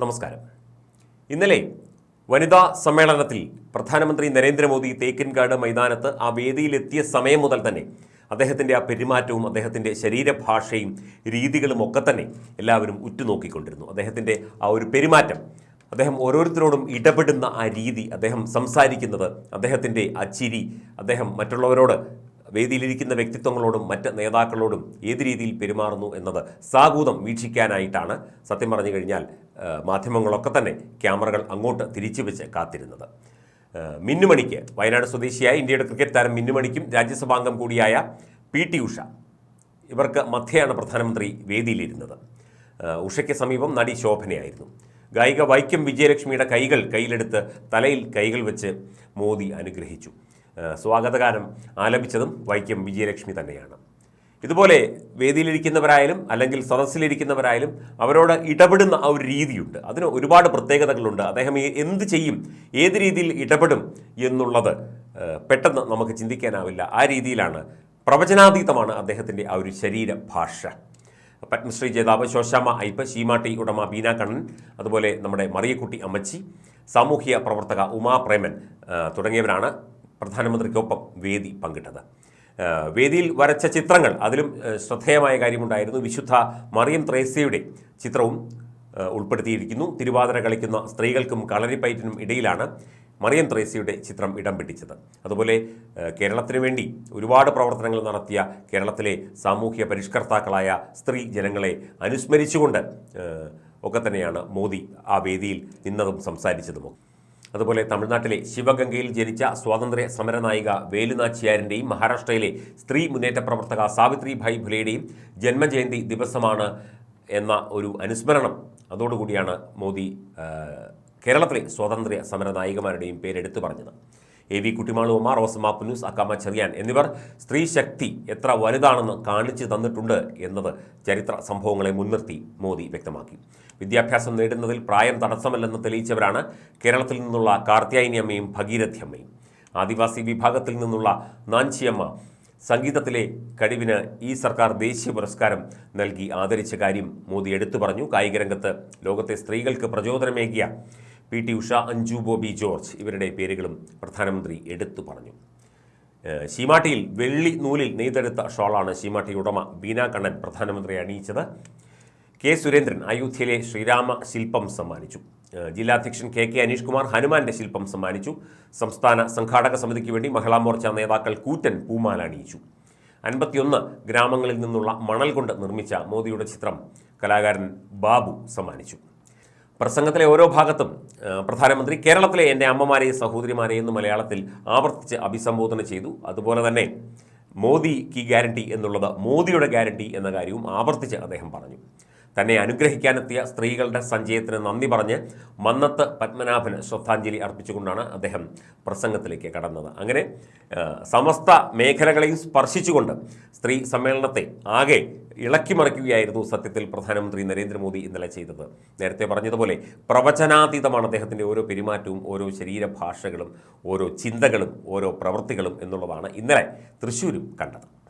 നമസ്കാരം. ഇന്നലെ വനിതാ സമ്മേളനത്തിൽ പ്രധാനമന്ത്രി നരേന്ദ്രമോദി തേക്കിൻകാട് മൈതാനത്ത് ആ വേദിയിലെത്തിയ സമയം മുതൽ തന്നെ അദ്ദേഹത്തിന്റെ ആ പെരുമാറ്റവും അദ്ദേഹത്തിന്റെ ശരീരഭാഷയും രീതികളും ഒക്കെ തന്നെ എല്ലാവരും ഉറ്റുനോക്കിക്കൊണ്ടിരുന്നു. അദ്ദേഹത്തിന്റെ ആ ഒരു പെരുമാറ്റം അദ്ദേഹം ഓരോരുത്തരോടും ഇടപെടുന്ന ആ രീതി അദ്ദേഹം സംസാരിക്കുന്നത് അദ്ദേഹത്തിന്റെ അച്ചിരി ചിരി അദ്ദേഹം മറ്റുള്ളവരോട് വേദിയിലിരിക്കുന്ന വ്യക്തിത്വങ്ങളോടും മറ്റ് നേതാക്കളോടും ഏത് രീതിയിൽ പെരുമാറുന്നു എന്നത് സാഗൂതം വീക്ഷിക്കാനായിട്ടാണ് സത്യം പറഞ്ഞു കഴിഞ്ഞാൽ മാധ്യമങ്ങളൊക്കെ തന്നെ ക്യാമറകൾ അങ്ങോട്ട് തിരിച്ചു വെച്ച് കാത്തിരുന്നത് മിന്നുമണിക്ക് വയനാട് സ്വദേശിയായ ഇന്ത്യയുടെ ക്രിക്കറ്റ് താരം മിന്നുമണിക്കും രാജ്യസഭാംഗം കൂടിയായ പി ടി ഉഷ. ഇവർക്ക് മധ്യയാണ് പ്രധാനമന്ത്രി വേദിയിലിരുന്നത്. ഉഷയ്ക്ക് സമീപം നടി ശോഭനയായിരുന്നു. ഗായിക വൈക്കം വിജയലക്ഷ്മിയുടെ കൈകൾ കയ്യിലെടുത്ത് തലയിൽ കൈകൾ വെച്ച് മോദി അനുഗ്രഹിച്ചു. സ്വാഗതഗാനം ആലപിച്ചതും വൈക്കം വിജയലക്ഷ്മി തന്നെയാണ്. ഇതുപോലെ വേദിയിലിരിക്കുന്നവരായാലും അല്ലെങ്കിൽ സദസ്സിലിരിക്കുന്നവരായാലും അവരോട് ഇടപെടുന്ന ആ ഒരു രീതിയുണ്ട്. അതിന് ഒരുപാട് പ്രത്യേകതകളുണ്ട്. അദ്ദേഹം എന്ത് ചെയ്യും ഏത് രീതിയിൽ ഇടപെടും എന്നുള്ളത് പെട്ടെന്ന് നമുക്ക് ചിന്തിക്കാനാവില്ല. ആ രീതിയിലാണ് പ്രവചനാതീതമാണ് അദ്ദേഹത്തിന്റെ ആ ഒരു ശരീരഭാഷ. പത്മശ്രീ ജേതാവ് ശോശാമ അയ്പ് ശീമാട്ടി ഉടമ ബീന കണ്ണൻ അതുപോലെ നമ്മുടെ മറിയക്കുട്ടി അമ്മച്ചി സാമൂഹ്യ പ്രവർത്തക ഉമാ പ്രേമൻ തുടങ്ങിയവരാണ് പ്രധാനമന്ത്രിക്കൊപ്പം വേദി പങ്കിട്ടത്. വേദിയിൽ വരച്ച ചിത്രങ്ങൾ അതിലും ശ്രദ്ധേയമായ കാര്യമുണ്ടായിരുന്നു വിശുദ്ധ മറിയം ത്രേസ്യയുടെ ചിത്രവും ഉൾപ്പെടുത്തിയിരിക്കുന്നു. തിരുവാതിര കളിക്കുന്ന സ്ത്രീകൾക്കും കളരിപ്പയറ്റിനും ഇടയിലാണ് മറിയം ത്രേസ്യയുടെ ചിത്രം ഇടം പിടിച്ചത്. അതുപോലെ കേരളത്തിന് വേണ്ടി ഒരുപാട് പ്രവർത്തനങ്ങൾ നടത്തിയ കേരളത്തിലെ സാമൂഹ്യ പരിഷ്കർത്താക്കളായ സ്ത്രീ ജനങ്ങളെ അനുസ്മരിച്ചുകൊണ്ട് ഒക്കെ തന്നെയാണ് മോദി ആ വേദിയിൽ നിന്നതും സംസാരിച്ചതുമൊക്കെ. അതുപോലെ തമിഴ്നാട്ടിലെ ശിവഗംഗയിൽ ജനിച്ച സ്വാതന്ത്ര്യ സമരനായിക വേലുനാച്ചിയാരിന്റെയും മഹാരാഷ്ട്രയിലെ സ്ത്രീ മുന്നേറ്റ പ്രവർത്തക സാവിത്രി ഭായ് ഫുലെയുടെയും ജന്മജയന്തി ദിവസമാണ് എന്ന ഒരു അനുസ്മരണം അതോടുകൂടിയാണ് മോദി കേരളത്തിലെ സ്വാതന്ത്ര്യ സമര നായികമാരുടെയും പേരെടുത്തു പറഞ്ഞത്. എ വി കുട്ടിമാളുമ്മ ഓസമാപ്പ് ന്യൂസ് അക്കാമ ചെറിയാൻ എന്നിവർ സ്ത്രീ ശക്തി എത്ര വലുതാണെന്ന് കാണിച്ചു തന്നിട്ടുണ്ട് എന്നത് ചരിത്ര സംഭവങ്ങളെ മുൻനിർത്തി മോദി വ്യക്തമാക്കി. വിദ്യാഭ്യാസം നേടുന്നതിൽ പ്രായം തടസ്സമല്ലെന്ന് തെളിയിച്ചവരാണ് കേരളത്തിൽ നിന്നുള്ള കാർത്യായനി അമ്മയും ഭഗീരഥി അമ്മയും. ആദിവാസി വിഭാഗത്തിൽ നിന്നുള്ള നാഞ്ചിയമ്മ സംഗീതത്തിലെ കഴിവിന് ഈ സർക്കാർ ദേശീയ പുരസ്കാരം നൽകി ആദരിച്ച കാര്യം മോദി എടുത്തു പറഞ്ഞു. കായികരംഗത്ത് ലോകത്തെ സ്ത്രീകൾക്ക് പ്രചോദനമേകിയ പി ടി ഉഷ അഞ്ജു ബോബി ജോർജ് ഇവരുടെ പേരുകളും പ്രധാനമന്ത്രി എടുത്തു പറഞ്ഞു. ശീമാട്ടിയിൽ വെള്ളി നൂലിൽ നെയ്തെടുത്ത ഷോളാണ് ശീമാട്ടി ഉടമ ബീന കണ്ണൻ പ്രധാനമന്ത്രി അണിയിച്ചത്. കെ സുരേന്ദ്രൻ അയോധ്യയിലെ ശ്രീരാമ ശില്പം സമ്മാനിച്ചു. ജില്ലാധ്യക്ഷൻ കെ കെ അനീഷ് കുമാർ ഹനുമാന്റെ ശില്പം സമ്മാനിച്ചു. സംസ്ഥാന സംഘാടക സമിതിക്ക് വേണ്ടി മഹിളാ മോർച്ച നേതാക്കൾ കൂറ്റൻ പൂമാല അണിയിച്ചു. അൻപത്തിയൊന്ന് ഗ്രാമങ്ങളിൽ നിന്നുള്ള മണൽ കൊണ്ട് നിർമ്മിച്ച മോദിയുടെ ചിത്രം കലാകാരൻ ബാബു സമ്മാനിച്ചു. പ്രസംഗത്തിലെ ഓരോ ഭാഗത്തും പ്രധാനമന്ത്രി കേരളത്തിലെ എന്റെ അമ്മമാരെയും സഹോദരിമാരെയും എന്ന് മലയാളത്തിൽ ആവർത്തിച്ച് അഭിസംബോധന ചെയ്തു. അതുപോലെ തന്നെ മോദി കി ഗ്യാരണ്ടി എന്നുള്ളത് മോദിയുടെ ഗ്യാരണ്ടി എന്ന കാര്യവും ആവർത്തിച്ച് അദ്ദേഹം പറഞ്ഞു. തന്നെ അനുഗ്രഹിക്കാനെത്തിയ സ്ത്രീകളുടെ സഞ്ചയത്തിന് നന്ദി പറഞ്ഞ് മന്നത്ത് പത്മനാഭന് ശ്രദ്ധാഞ്ജലി അർപ്പിച്ചുകൊണ്ടാണ് അദ്ദേഹം പ്രസംഗത്തിലേക്ക് കടന്നത്. അങ്ങനെ സമസ്ത മേഖലകളെയും സ്പർശിച്ചുകൊണ്ട് സ്ത്രീ സമ്മേളനത്തെ ആകെ ഇളക്കി മറിക്കുകയായിരുന്നു സത്യത്തിൽ പ്രധാനമന്ത്രി നരേന്ദ്രമോദി ഇന്നലെ ചെയ്തത്. നേരത്തെ പറഞ്ഞതുപോലെ പ്രവചനാതീതമാണ് അദ്ദേഹത്തിന്റെ ഓരോ പെരുമാറ്റവും ഓരോ ശരീരഭാഷകളും ഓരോ ചിന്തകളും ഓരോ പ്രവൃത്തികളും എന്നുള്ളതാണ് ഇന്നലെ തൃശ്ശൂരും കണ്ടത്.